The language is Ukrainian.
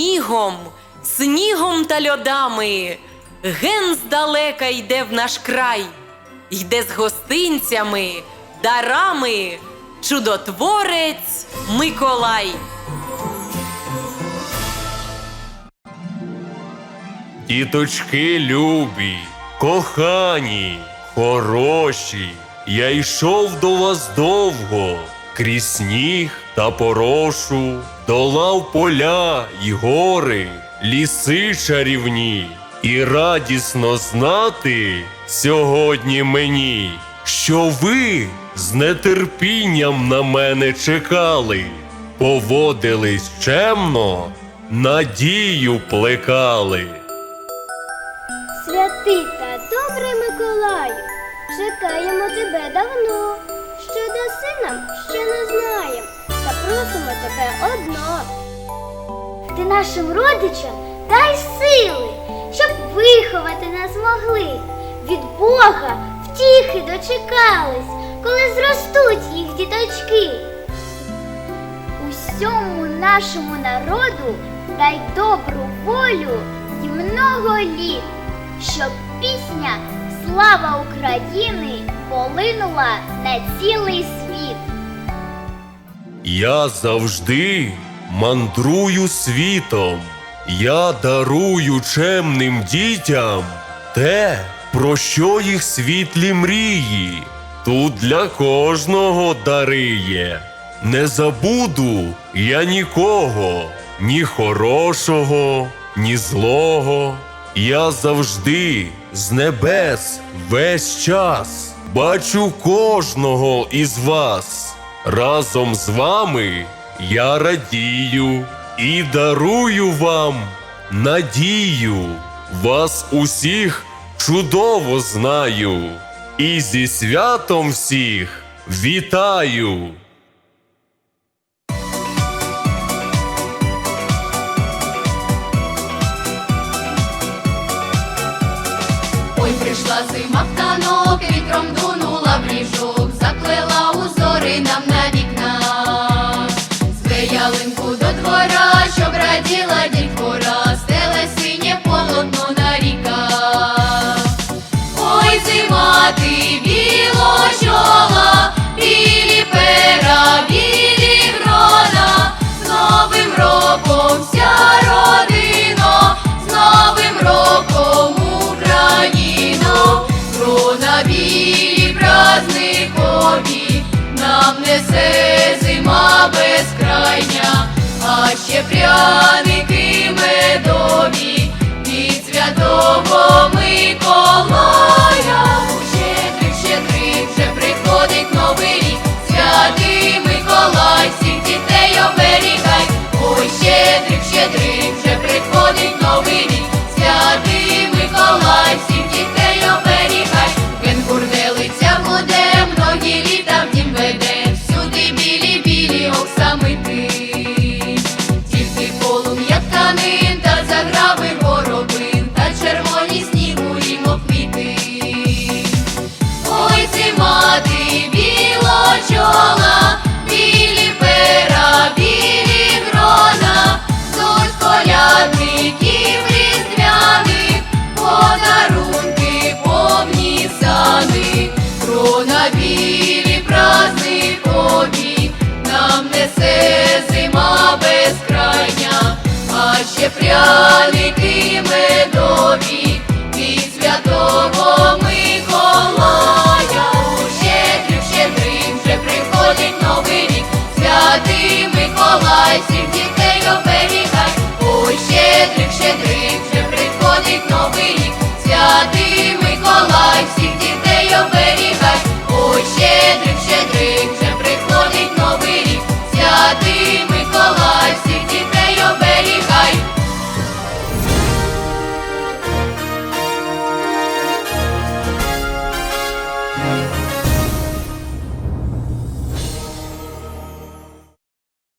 Снігом, снігом та льодами. Ген здалека йде в наш край, йде з гостинцями, дарами, чудотворець Миколай. Діточки любі, кохані, хороші, я йшов до вас довго, крізь сніг та порошу, долав поля й гори, ліси чарівні, і радісно знати сьогодні мені, що ви з нетерпінням на мене чекали, поводились чемно, надію плекали. Святий та добрий Миколаю, чекаємо тебе давно. Даси нам, ще не знаєм, та просимо тебе одно. Ти нашим родичам дай сили, щоб виховати нас могли. Від Бога втіхи дочекались, коли зростуть їх діточки. Усьому нашому народу дай добру волю і много літ, щоб пісня Слава України полинула на цілий світ. Я завжди мандрую світом, я дарую чемним дітям те, про що їх світлі мрії, тут для кожного дариє. Не забуду я нікого, ні хорошого, ні злого. Я завжди з небес весь час бачу кожного із вас. Разом з вами я радію і дарую вам надію. Вас усіх чудово знаю. І зі святом всіх вітаю! Зима грона білі празникові, нам несе зима безкрайня, а ще пряники медові колядників різдвяних, подарунки повні сани, Крона білі празникові, нам несе зима безкрайня, а ще пряники медові від святого Миколая. Щедрик, щедрик, вже приходить новий рік, святий дітей оберігай. Щедрик, вже приходить новий рік, святий Миколай, всіх дітей оберігай.